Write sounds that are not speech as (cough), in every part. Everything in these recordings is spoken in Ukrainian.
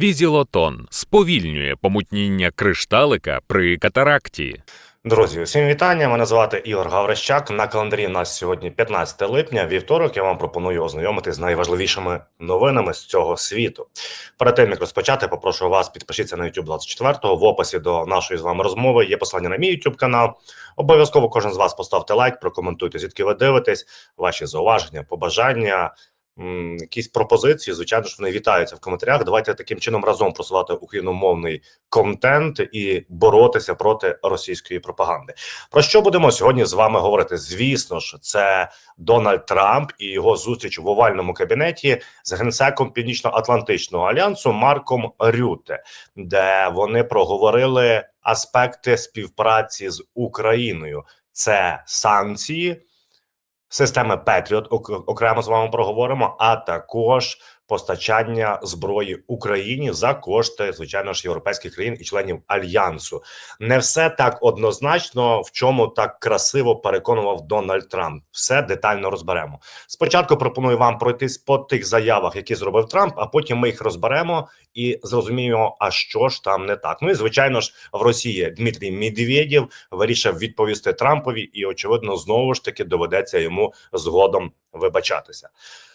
Візілотон сповільнює помутніння кришталика при катаракті. Друзі, усім вітання. Мене звати Ігор Гаврищак. На календарі в нас сьогодні 15 липня. Вівторок я вам пропоную ознайомити з найважливішими новинами з цього світу. Перед тим як розпочати, попрошу вас підпишіться на YouTube 24 В описі до нашої з вами розмови є посилання на мій YouTube канал. Обов'язково кожен з вас поставте лайк, прокоментуйте, звідки ви дивитесь, ваші зауваження, побажання. Якісь пропозиції, звичайно ж, вони вітаються в коментарях. Давайте таким чином разом просувати україномовний контент і боротися проти російської пропаганди. Про що будемо сьогодні з вами говорити? Звісно ж, це Дональд Трамп і його зустріч в овальному кабінеті з генсеком Північно-Атлантичного альянсу Марком Рюте, де вони проговорили аспекти співпраці з Україною. Це санкції. Системи Петріот окремо з вами проговоримо, а також постачання зброї Україні за кошти, звичайно ж, європейських країн і членів альянсу. Не все так однозначно, в чому так красиво переконував Дональд Трамп. Все детально розберемо. Спочатку пропоную вам пройтись по тих заявах, які зробив Трамп, а потім ми їх розберемо і зрозуміємо, а що ж там не так. Ну і звичайно ж, в Росії Дмитрій Медведєв вирішив відповісти Трампові, і очевидно, знову ж таки доведеться йому згодом вибачатися.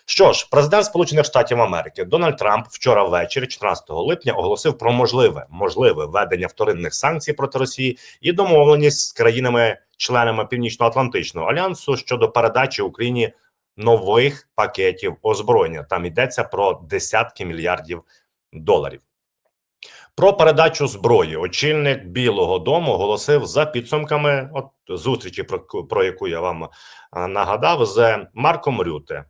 Що ж, президент Сполучених Штатів Америки Дональд Трамп вчора ввечері, 14 липня, оголосив про можливе можливе введення вторинних санкцій проти Росії і домовленість з країнами-членами Північно-Атлантичного альянсу щодо передачі Україні нових пакетів озброєння. Там йдеться про десятки мільярдів доларів. Про передачу зброї очільник Білого Дому оголосив за підсумками от зустрічі, про, про яку я вам нагадав, з Марком Рюте,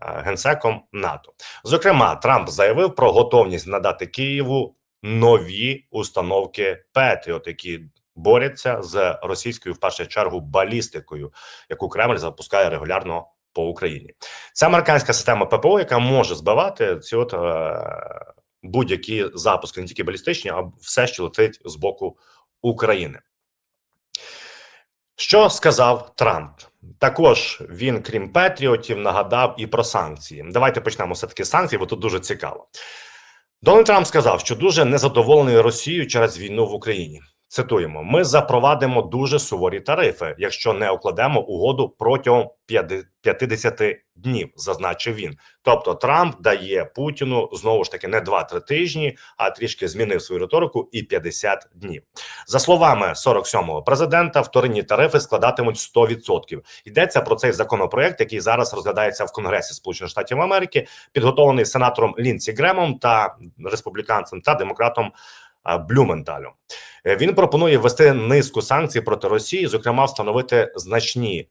генсеком НАТО. Зокрема, Трамп заявив про готовність надати Києву нові установки Петріот, які борються з російською в першу чергу балістикою, яку Кремль запускає регулярно по Україні. Це американська система ППО, яка може збивати ці от. Е будь-які запуски, не тільки балістичні, а все, що летить з боку України. Що сказав Трамп? Також він, крім Петріотів, нагадав і про санкції. Давайте почнемо все таки з санкцій, бо тут дуже цікаво. Дональд Трамп сказав, що дуже незадоволений Росією через війну в Україні. Цитуємо: ми запровадимо дуже суворі тарифи, якщо не укладемо угоду протягом 50 днів, зазначив він. Тобто Трамп дає Путіну знову ж таки не 2-3 тижні, а трішки змінив свою риторику і 50 днів. За словами 47-го президента, вторинні тарифи складатимуть 100%. Йдеться про цей законопроект, який зараз розглядається в Конгресі Сполучених Штатів Америки, підготовлений сенатором Лінсі Гремом та республіканцем та демократом. Блюменталю він пропонує ввести низку санкцій проти Росії, зокрема, встановити значні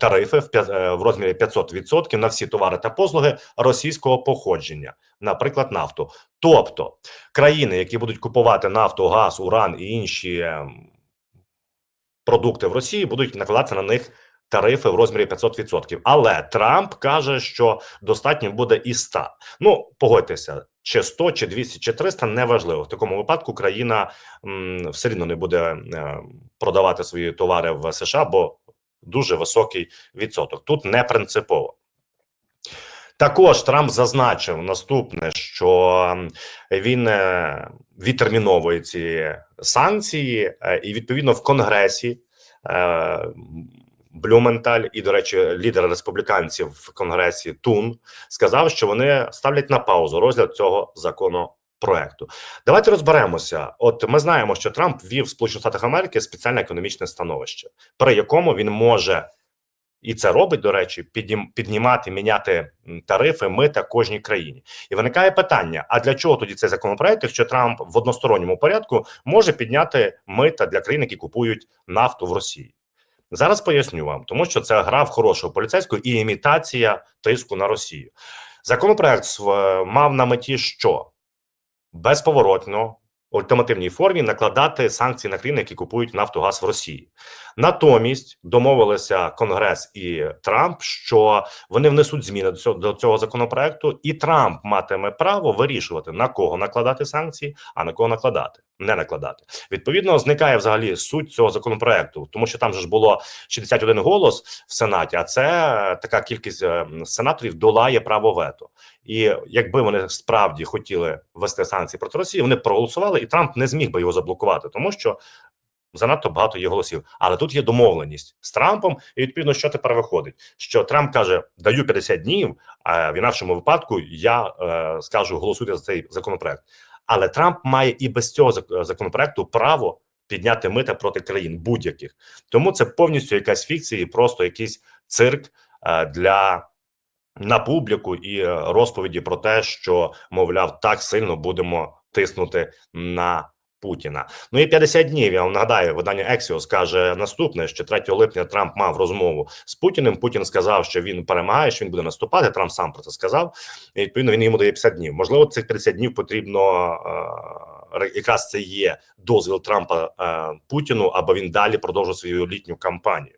тарифи в розмірі 500% на всі товари та послуги російського походження, наприклад, нафту. Тобто країни, які будуть купувати нафту, газ, уран і інші продукти в Росії, будуть накладатися на них. Тарифи в розмірі 500%. Але Трамп каже, що достатньо буде і 100. Ну погодьтеся, чи 100, чи 200, чи 300, неважливо. В такому випадку країна м, все рівно не буде е, продавати свої товари в США, бо дуже високий відсоток. Тут не принципово. Також Трамп зазначив наступне, що він е, відтерміновує ці санкції, е, і відповідно в Конгресі. Блюменталь і, до речі, лідер республіканців в конгресі Тун сказав, що вони ставлять на паузу розгляд цього законопроекту. Давайте розберемося. От ми знаємо, що Трамп ввів Сполучених Штатах Америки спеціальне економічне становище, при якому він може і це робить, до речі, піднімати, міняти тарифи мита кожній країні. І виникає питання: а для чого тоді цей законопроект, якщо Трамп в односторонньому порядку може підняти мита для країн, які купують нафту в Росії? Зараз поясню вам, тому що це гра в хорошого поліцейського і імітація тиску на Росію. Законопроект мав на меті, що безповоротно в ультимативній формі накладати санкції на країни, які купують нафтогаз в Росії. Натомість домовилися Конгрес і Трамп, що вони внесуть зміни до цього, до цього законопроекту, і Трамп матиме право вирішувати на кого накладати санкції, а на кого накладати. Не накладати. Відповідно, зникає взагалі суть цього законопроекту, тому що там ж було 61 голос в сенаті, а це така кількість е, сенаторів долає право вето. І якби вони справді хотіли ввести санкції проти Росії, вони проголосували, і Трамп не зміг би його заблокувати, тому що занадто багато є голосів. Але тут є домовленість з Трампом, і відповідно, що тепер виходить? Що Трамп каже: даю 50 днів, а в інакшому випадку я е, скажу голосуйте за цей законопроект. Але Трамп має і без цього зак- законопроекту право підняти мита проти країн будь-яких. Тому це повністю якась фікція, і просто якийсь цирк е, для на публіку і е, розповіді про те, що мовляв, так сильно будемо тиснути на Путіна. Ну і 50 днів. Я вам нагадаю, видання Axios каже наступне: що 3 липня Трамп мав розмову з Путіним. Путін сказав, що він перемагає, що він буде наступати. Трамп сам про це сказав. І відповідно він йому дає 50 днів. Можливо, цих 50 днів потрібно. е, Якраз це є дозвіл Трампа е, Путіну, аби він далі продовжив свою літню кампанію.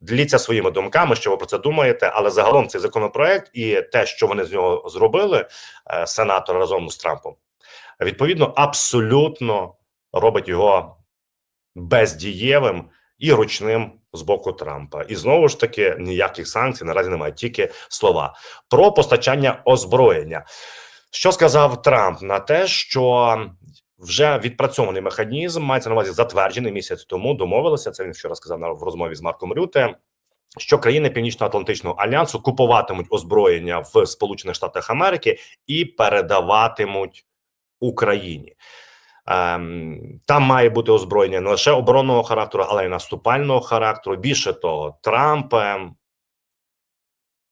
Діліться своїми думками, що ви про це думаєте, але загалом цей законопроект і те, що вони з нього зробили, е, сенатор разом з Трампом, відповідно, абсолютно робить його бездієвим і ручним з боку Трампа. І знову ж таки ніяких санкцій наразі немає, тільки слова про постачання озброєння. Що сказав Трамп на те, що вже відпрацьований механізм мається на увазі затверджений місяць тому. Домовилися. Це він вчора сказав в розмові з Марком Рюте. Що країни Північно-Атлантичного альянсу купуватимуть озброєння в Сполучених Штатах Америки і передаватимуть Україні. Ем, там має бути озброєння не лише оборонного характеру, але й наступального характеру. Більше того, Трамп ем,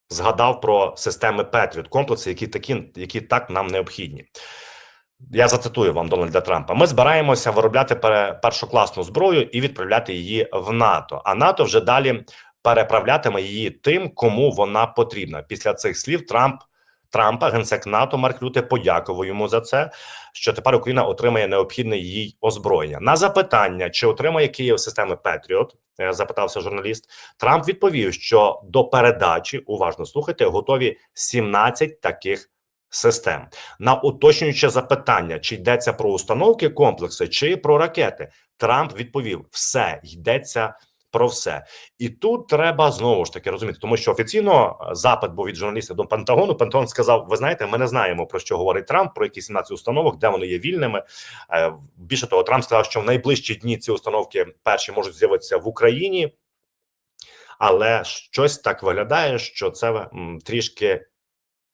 згадав про системи Петріот, комплекси, які такі, які так нам необхідні. Я зацитую вам Дональда Трампа. Ми збираємося виробляти першокласну зброю і відправляти її в НАТО. А НАТО вже далі переправлятиме її тим, кому вона потрібна. Після цих слів Трамп Трампа, генсек НАТО Марк Рюте подякував йому за це. Що тепер Україна отримає необхідне їй озброєння. На запитання, чи отримає Київ системи Петріот, е, запитався журналіст. Трамп відповів, що до передачі уважно слухайте, готові 17 таких систем. На уточнююче запитання, чи йдеться про установки комплекси, чи про ракети, Трамп відповів: все йдеться. Про все і тут треба знову ж таки розуміти, тому що офіційно е, запит був від журналістів до Пентагону. Пентагон сказав: Ви знаєте, ми не знаємо про що говорить Трамп, про які 17 установок, де вони є вільними. Е, Більше того, Трамп сказав, що в найближчі дні ці установки перші можуть з'явитися в Україні, але щось так виглядає, що це трішки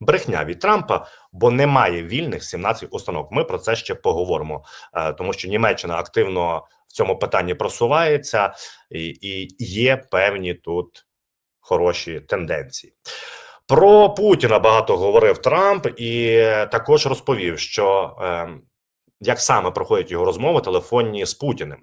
брехня від Трампа, бо немає вільних 17 установок. Ми про це ще поговоримо, е, тому що Німеччина активно в цьому питанні просувається, і, і є певні тут хороші тенденції. Про Путіна багато говорив Трамп, і також розповів, що е, як саме проходять його розмови телефонні з Путіним.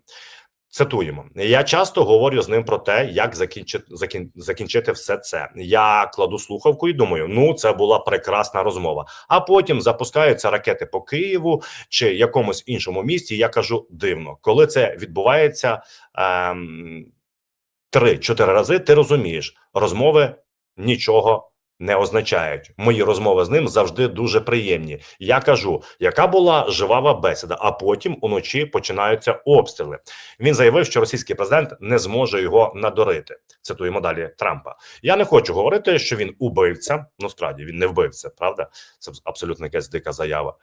Цитуємо: я часто говорю з ним про те, як закінчити закін, закінчити все це. Я кладу слухавку і думаю, ну це була прекрасна розмова. А потім запускаються ракети по Києву чи якомусь іншому місті. Я кажу дивно, коли це відбувається ем, три-чотири рази. Ти розумієш, розмови нічого не означають. Мої розмови з ним завжди дуже приємні. Я кажу, яка була живава бесіда, а потім уночі починаються обстріли. Він заявив, що російський президент не зможе його надурити. Цитуємо далі Трампа. Я не хочу говорити, що він убивця. Ну справді він не вбивця, правда? Це абсолютно якась дика заява.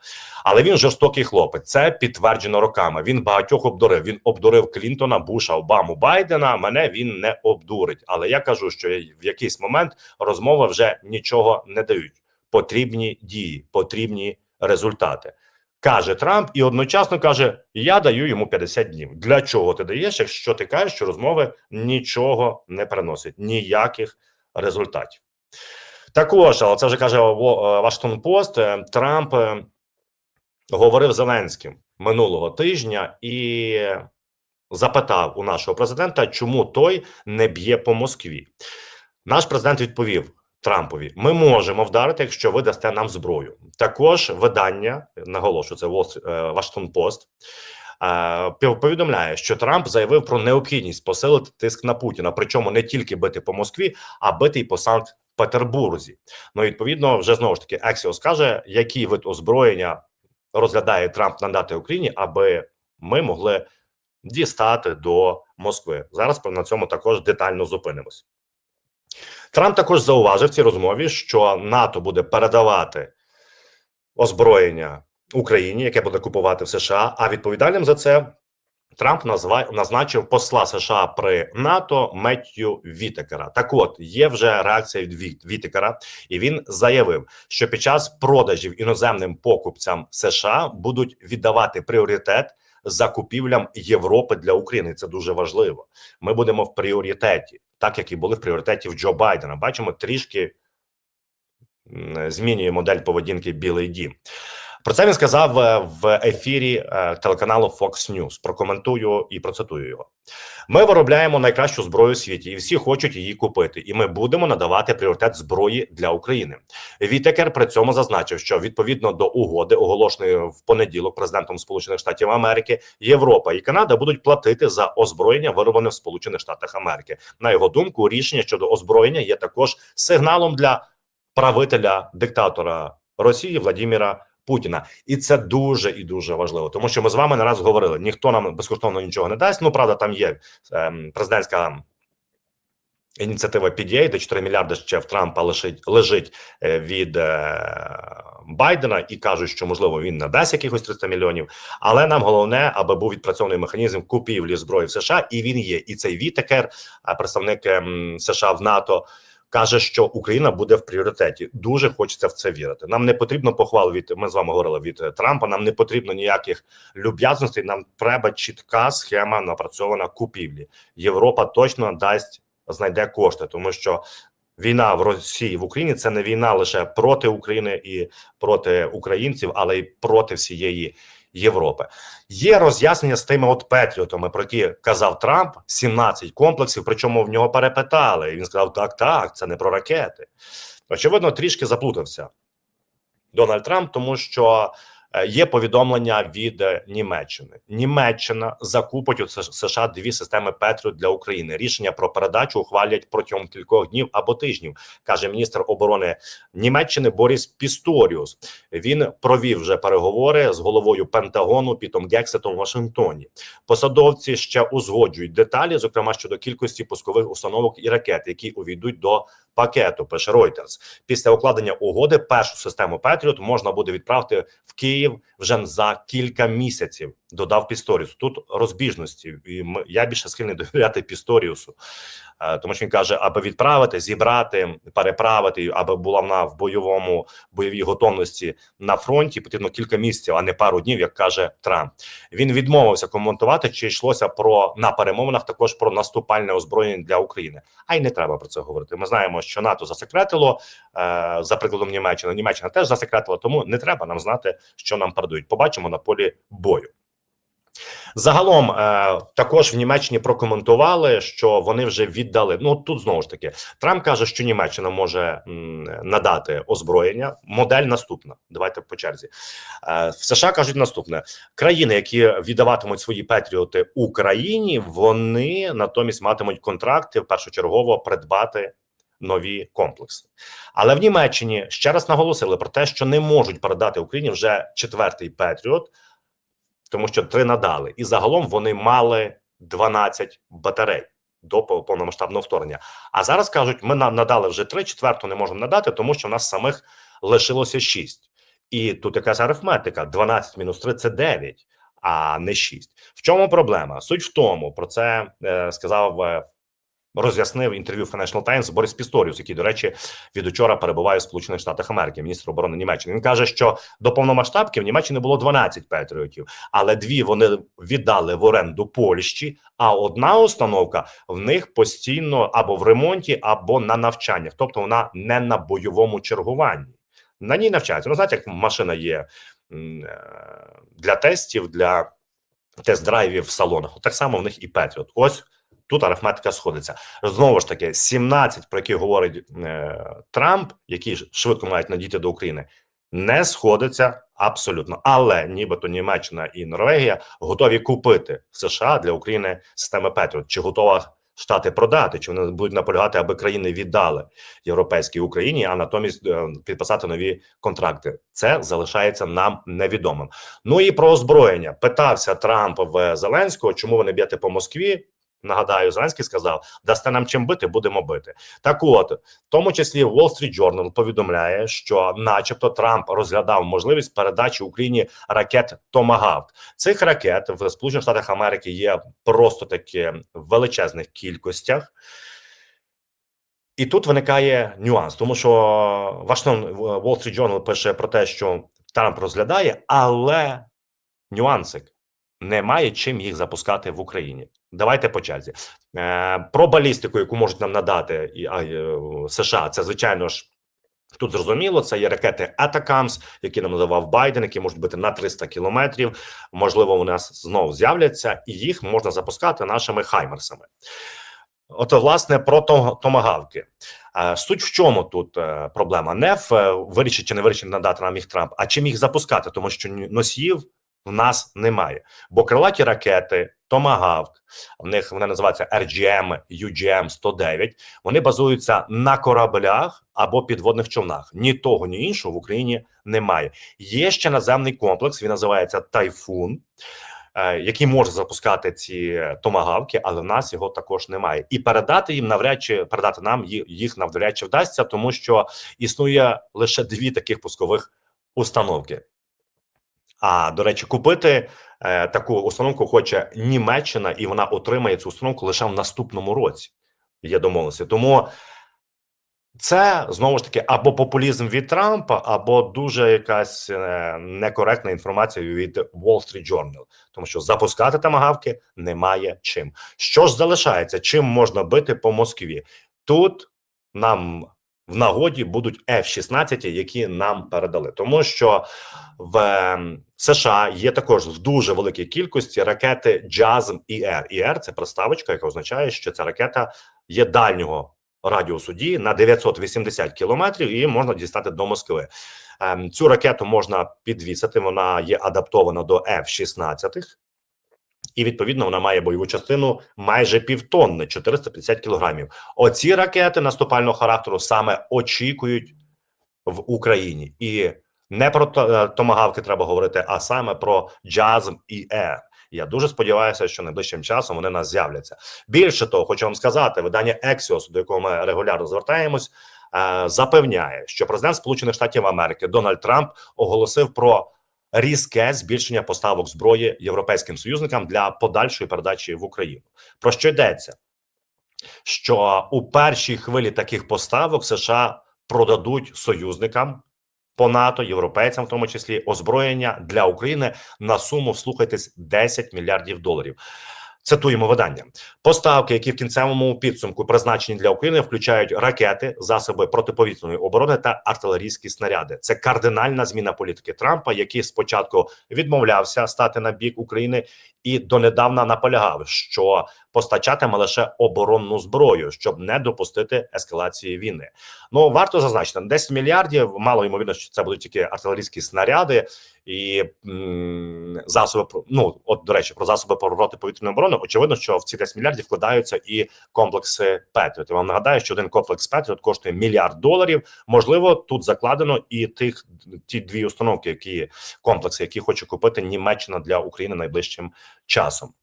Але він жорстокий хлопець. Це підтверджено роками. Він багатьох обдурив. Він обдурив Клінтона, Буша, Обаму, Байдена. Мене він не обдурить. Але я кажу, що в якийсь момент розмови вже нічого не дають. Потрібні дії, потрібні результати. Каже Трамп і одночасно каже: Я даю йому 50 днів. Для чого ти даєш, якщо ти кажеш, що розмови нічого не приносять, ніяких результатів. Також, але це вже каже Вашингтон Пост. е, Трамп е, говорив Зеленським минулого тижня і запитав у нашого президента, чому той не б'є по Москві. Наш президент відповів Трампові: ми можемо вдарити, якщо ви дасте нам зброю. Також видання наголошую, це е, Washington Post, е, повідомляє, що Трамп заявив про необхідність посилити тиск на Путіна, причому не тільки бити по Москві, а бити й по Санкт-Петербурзі. Ну відповідно, вже знову ж таки Axios каже, який вид озброєння розглядає Трамп надати Україні, аби ми могли дістати до Москви. Зараз на цьому також детально зупинимось. Трамп також зауважив в цій розмові, що НАТО буде передавати озброєння Україні, яке буде купувати в США. А відповідальним за це Трамп назва, назначив посла США при НАТО Меттью Вітекера. Так, от є вже реакція від Вітекера, і він заявив, що під час продажів іноземним покупцям США будуть віддавати пріоритет закупівлям Європи для України. Це дуже важливо. Ми будемо в пріоритеті, так як і були в пріоритеті в Джо Байдена. Бачимо трішки змінює модель поведінки Білий Дім. Про це він сказав е, в ефірі е, телеканалу Fox News. Прокоментую і процитую його. Ми виробляємо найкращу зброю у світі, і всі хочуть її купити. І ми будемо надавати пріоритет зброї для України. Вітекер при цьому зазначив, що відповідно до угоди, оголошеної в понеділок президентом Сполучених Штатів Америки, Європа і Канада будуть платити за озброєння, вироблене в Сполучених Штатах Америки. На його думку, рішення щодо озброєння є також сигналом для правителя диктатора Росії Владіміра Путіна, і це дуже і дуже важливо, тому що ми з вами не раз говорили: ніхто нам безкоштовно нічого не дасть. Ну правда, там є ем, президентська ініціатива PDA, де 4 мільярди ще в Трампа лежить, лежить е, від е, Байдена, і кажуть, що можливо він надасть якихось 300 мільйонів. Але нам головне, аби був відпрацьований механізм купівлі зброї в США, і він є. І цей Вітекер, представник ем, США в НАТО. Каже, що Україна буде в пріоритеті. Дуже хочеться в це вірити. Нам не потрібно похвал від ми з вами говорили від е, Трампа. Нам не потрібно ніяких люб'язностей. Нам треба чітка схема напрацьована купівлі. Європа точно дасть знайде кошти, тому що війна в Росії в Україні це не війна лише проти України і проти українців, але й проти всієї Європи. Є роз'яснення з тими от Петріотами, про які казав Трамп, 17 комплексів. Причому в нього перепитали. І він сказав: так, так, це не про ракети. Очевидно, трішки заплутався Дональд Трамп, тому що є повідомлення від е, Німеччини. Німеччина закупить у США дві системи Петріот для України. Рішення про передачу ухвалять протягом кількох днів або тижнів, каже міністр оборони Німеччини Боріс Пісторіус. Він провів вже переговори з головою Пентагону Пітом Гексетом в Вашингтоні. Посадовці ще узгоджують деталі, зокрема щодо кількості пускових установок і ракет, які увійдуть до пакету. Пише Reuters. Після укладення угоди першу систему Петріот можна буде відправити в Київ вже за кілька місяців. Додав Пісторіус. Тут розбіжності, і я більше схильний (laughs) довіряти Пісторіусу, е, тому що він каже, аби відправити, зібрати, переправити, аби була вона в бойовому бойовій готовності на фронті. Потрібно кілька місяців, а не пару днів, як каже Трамп. Він відмовився коментувати, чи йшлося про на перемовинах також про наступальне озброєння для України. А й не треба про це говорити. Ми знаємо, що НАТО засекретило е, за прикладом Німеччини. Німеччина теж засекретила, тому не треба нам знати, що нам передають. Побачимо на полі бою. Загалом е, також в Німеччині прокоментували, що вони вже віддали. Ну тут знову ж таки Трамп каже, що Німеччина може надати озброєння. Модель наступна. Давайте по черзі. Е, в США кажуть наступне: країни, які віддаватимуть свої петріоти Україні, вони натомість матимуть контракти першочергово придбати. Нові комплекси, але в Німеччині ще раз наголосили про те, що не можуть передати Україні вже четвертий Петріот, тому що три надали, і загалом вони мали 12 батарей до повномасштабного вторгнення. А зараз кажуть, ми на- надали вже три, четверту не можемо надати, тому що в нас самих лишилося шість. І тут якась арифметика: 12 мінус 3 – це 9, а не 6. В чому проблема? Суть в тому, про це е, сказав. Роз'яснив інтерв'ю Financial Times Борис Пісторіус, який, до речі, від учора перебуває в Сполучених Штатах Америки, міністр оборони Німеччини. Він каже, що до повномасштабки в Німеччині було 12 патріотів, але дві вони віддали в оренду Польщі. А одна установка в них постійно або в ремонті, або на навчаннях, тобто вона не на бойовому чергуванні. На ній навчаються. Ну, знаєте, як машина є е, для тестів, для тест-драйвів в салонах. Так само в них і Петріот. Ось тут арифметика сходиться. Знову ж таки, 17, про які говорить е, Трамп, які швидко мають надійти до України, не сходиться абсолютно. Але нібито Німеччина і Норвегія готові купити в США для України системи Петріот. Чи готова Штати продати, чи вони будуть наполягати, аби країни віддали європейській Україні, а натомість е, підписати нові контракти. Це залишається нам невідомим. Ну і про озброєння питався Трамп в Зеленського, чому ви не б'єте по Москві. Нагадаю, Зеленський сказав: дасте нам чим бити, будемо бити. Так, от в тому числі Wall Street Journal повідомляє, що, начебто, Трамп розглядав можливість передачі Україні ракет Томагавк. Цих ракет в Сполучених Штатах Америки є просто таки в величезних кількостях. І тут виникає нюанс, тому що Вашингтон Wall Street Journal пише про те, що Трамп розглядає, але нюансик немає чим їх запускати в Україні. Давайте по черзі. Е, про балістику, яку можуть нам надати е, США, це звичайно ж. Тут зрозуміло, це є ракети Атакамс, які нам надавав Байден, які можуть бути на 300 кілометрів. Можливо, у нас знову з'являться, і їх можна запускати нашими хаймерсами. От, власне, про то- томагавки. Е, Суть в чому тут проблема? Не в вирішить чи не вирішить надати нам їх Трамп, а чим їх запускати, тому що носіїв в нас немає. Бо крилаті ракети, Томагавк, в них вони називаються RGM, UGM 109, вони базуються на кораблях або підводних човнах. Ні того, ні іншого в Україні немає. Є ще наземний комплекс, він називається Тайфун. е, Який може запускати ці томагавки, але в нас його також немає, і передати їм навряд чи передати нам їх навряд чи вдасться, тому що існує лише дві таких пускових установки. А до речі, купити е, таку установку хоче Німеччина, і вона отримає цю установку лише в наступному році. Є домовленості. Тому це знову ж таки або популізм від Трампа, або дуже якась е, некоректна інформація від Wall Street Journal. Тому що запускати тамагавки немає чим. Що ж залишається? Чим можна бити по Москві? Тут нам в нагоді будуть F-16, які нам передали, тому що в ем, США є також в дуже великій кількості ракети JASM ER. ER – це приставочка, яка означає, що ця ракета є дальнього радіусу дії на 980 кілометрів, і можна дістати до Москви. Ем, Цю ракету можна підвісити. Вона є адаптована до F-16. І відповідно вона має бойову частину майже півтонни 450 кілограмів. Оці ракети наступального характеру саме очікують в Україні, і не про е, томагавки треба говорити, а саме про джазм і Air. Я дуже сподіваюся, що найближчим часом вони нас з'являться. Більше того, хочу вам сказати, видання Axios, до якого ми регулярно звертаємось, е, запевняє, що президент Сполучених Штатів Америки Дональд Трамп оголосив про різке збільшення поставок зброї європейським союзникам для подальшої передачі в Україну. Про що йдеться? Що у першій хвилі таких поставок США продадуть союзникам по НАТО, європейцям, в тому числі озброєння для України на суму вслухайтесь 10 мільярдів доларів. Цитуємо видання. Поставки, які в кінцевому підсумку призначені для України, включають ракети, засоби протиповітряної оборони та артилерійські снаряди. Це кардинальна зміна політики Трампа, який спочатку відмовлявся стати на бік України і донедавна наполягав, що постачатиме лише оборонну зброю, щоб не допустити ескалації війни. Ну варто зазначити, 10 мільярдів мало ймовірно, що це будуть тільки артилерійські снаряди і м, засоби ну от до речі, про засоби протиповітряної оборони. Очевидно, що в ці 10 мільярдів вкладаються і комплекси Петріот. Я вам нагадаю, що один комплекс Петріот коштує мільярд доларів. Можливо, тут закладено і тих ті дві установки, які комплекси, які хоче купити Німеччина для України найближчим часом.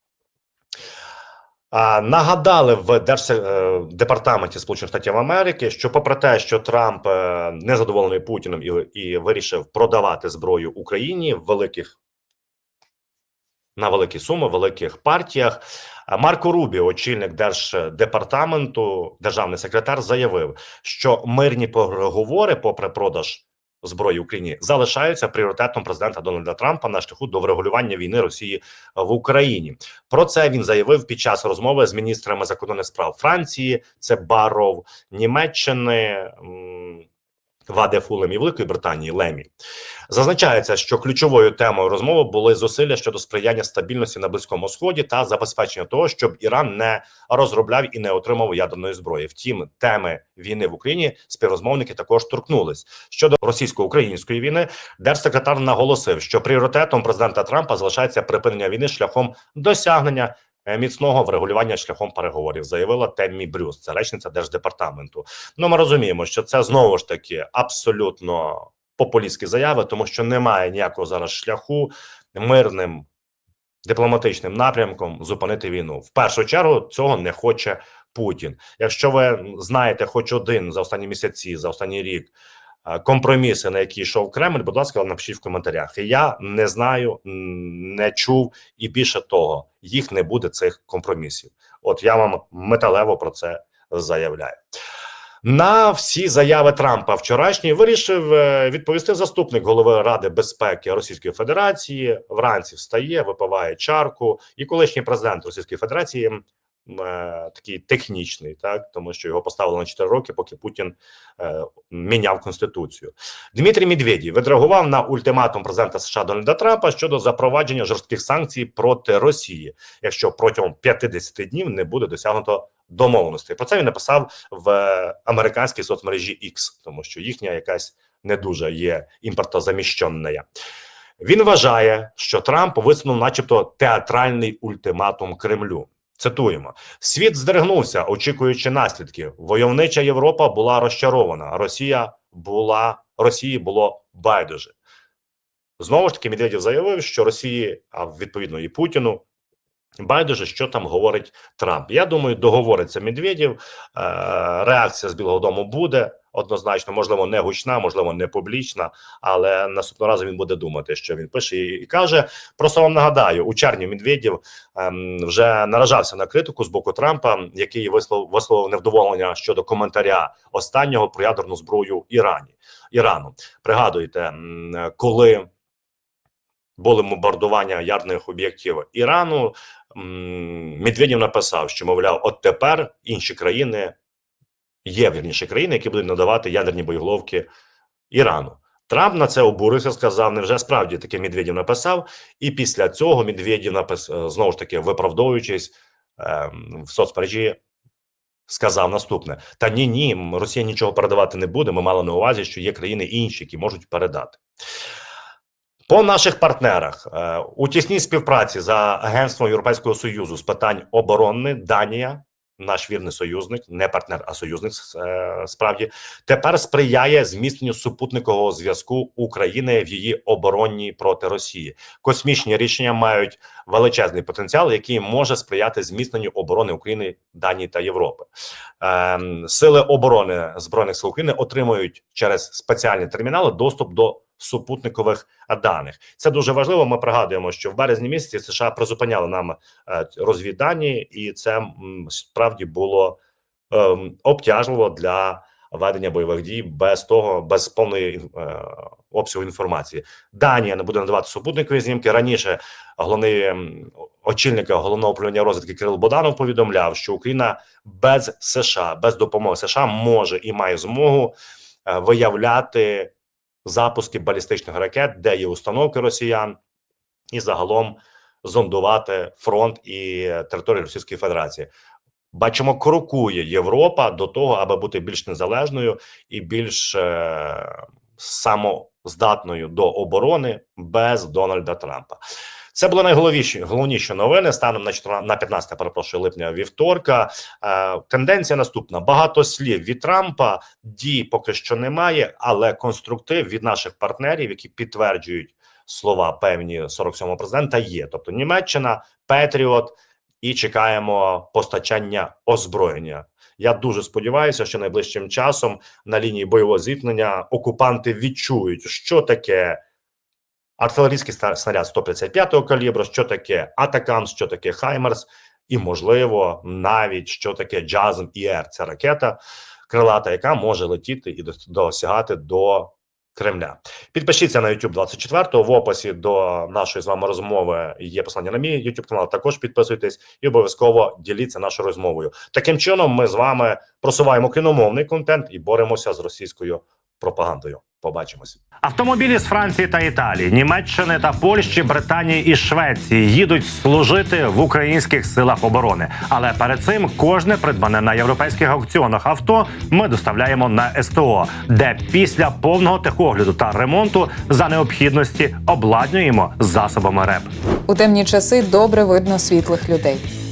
Нагадали в Держдепартаменті Сполучених Штатів Америки, що, попри те, що Трамп е, незадоволений Путіним і, і вирішив продавати зброю Україні в великих на великі суми, великих партіях. Марко Рубіо, очільник держдепартаменту, державний секретар, заявив, що мирні переговори, попри продаж зброї Україні, залишаються пріоритетом президента Дональда Трампа на шляху до врегулювання війни Росії в Україні. Про це він заявив під час розмови з міністрами закордонних справ Франції, це Баров, Німеччини. Ваде Фулем і Великої Британії Лемі зазначається, що ключовою темою розмови були зусилля щодо сприяння стабільності на близькому сході та забезпечення того, щоб Іран не розробляв і не отримав ядерної зброї. Втім, теми війни в Україні співрозмовники також торкнулись. Щодо російсько-української війни, держсекретар наголосив, що пріоритетом президента Трампа залишається припинення війни шляхом досягнення міцного врегулювання шляхом переговорів, заявила Теммі Брюс, це речниця держдепартаменту. Ну, ми розуміємо, що це знову ж таки абсолютно популістські заяви, тому що немає ніякого зараз шляху мирним дипломатичним напрямком зупинити війну. В першу чергу цього не хоче Путін. Якщо ви знаєте, хоч один за останні місяці, за останній рік. Е, Компроміси, на які йшов Кремль, будь ласка, напишіть в коментарях. Я не знаю, не чув, і більше того, їх не буде цих компромісів. От я вам металево про це заявляю. На всі заяви Трампа вчорашні вирішив е, відповісти заступник голови Ради безпеки Російської Федерації. Вранці встає, випиває чарку, і колишній президент Російської Федерації. Е, Такий технічний, так тому що його поставили на 4 роки, поки Путін е, міняв конституцію. Дмитрій Медведєв відреагував на ультиматум президента США Дональда Трампа щодо запровадження жорстких санкцій проти Росії, якщо протягом 50 днів не буде досягнуто домовленостей. Про це він написав в е, американській соцмережі X, тому що їхня якась не дуже є імпортозаміщенна. Він вважає, що Трамп висунув, начебто, театральний ультиматум Кремлю. Цитуємо: світ здригнувся, очікуючи наслідків. Войовнича Європа була розчарована. Росія була Росії було байдуже. Знову ж таки, Медведєв заявив, що Росії, а відповідно і Путіну, байдуже, що там говорить Трамп. Я думаю, договориться Медведєв. Е, реакція з Білого Дому буде однозначно, можливо, не гучна, можливо, не публічна, але наступного разу він буде думати, що він пише і, каже. Просто вам нагадаю, у червні Медведєв ем, вже наражався на критику з боку Трампа, який вислов висловив невдоволення щодо коментаря останнього про ядерну зброю Ірані Ірану. Пригадуєте, коли були бомбардування ядерних об'єктів Ірану. Медведєв написав, що мовляв, от тепер інші країни є вірніше країни, які будуть надавати ядерні боєголовки Ірану. Трамп на це обурився, сказав, невже справді таке Медведєв написав, і після цього Медведєв написав, знову ж таки, виправдовуючись ем, в соцмережі, сказав наступне: Та ні, ні, Росія нічого передавати не буде. Ми мали на увазі, що є країни інші, які можуть передати. По наших партнерах е, у тісній співпраці за Агентством Європейського Союзу з питань оборони Данія, наш вірний союзник, не партнер, а союзник е, справді тепер сприяє зміцненню супутникового зв'язку України в її оборонній проти Росії. Космічні рішення мають величезний потенціал, який може сприяти зміцненню оборони України, Данії та Європи. Ем, Сили оборони збройних сил України отримують через спеціальні термінали доступ до супутникових даних. Це дуже важливо. Ми пригадуємо, що в березні місяці США призупиняли нам е, розвіддані, і це справді було ем, обтяжливо для ведення бойових дій без того, без повної е, обсягу інформації. Данія не буде надавати супутникові знімки. Раніше головний ем, очільник головного управління розвідки Кирил Боданов повідомляв, що Україна без США, без допомоги США може і має змогу е, виявляти запуски балістичних ракет, де є установки росіян, і загалом зондувати фронт і територію Російської Федерації. Бачимо, крокує Європа до того, аби бути більш незалежною і більш е, самоздатною до оборони без Дональда Трампа. Це були найголовніші головніші новини станом на 14, на 15, перепрошую, липня вівторка. Е, тенденція наступна: багато слів від Трампа, дій поки що немає, але конструктив від наших партнерів, які підтверджують слова певні 47-го президента, є. Тобто Німеччина, Петріот, і чекаємо постачання озброєння. Я дуже сподіваюся, що найближчим часом на лінії бойового зіткнення окупанти відчують, що таке артилерійський снаряд 155-го калібру, що таке Атакамс, що таке Хаймерс, і можливо навіть що таке Джазм ІР. Це ракета крилата, яка може летіти і досягати до Кремля. Підпишіться на YouTube 24 В описі до нашої з вами розмови є посилання на мій YouTube канал. Також підписуйтесь і обов'язково діліться нашою розмовою. Таким чином, ми з вами просуваємо кіномовний контент і боремося з російською пропагандою. Побачимось. Автомобілі з Франції та Італії, Німеччини та Польщі, Британії і Швеції їдуть служити в українських силах оборони. Але перед цим кожне придбане на європейських аукціонах авто ми доставляємо на СТО, де після повного техогляду та ремонту за необхідності обладнюємо засобами РЕП. У темні часи добре видно світлих людей.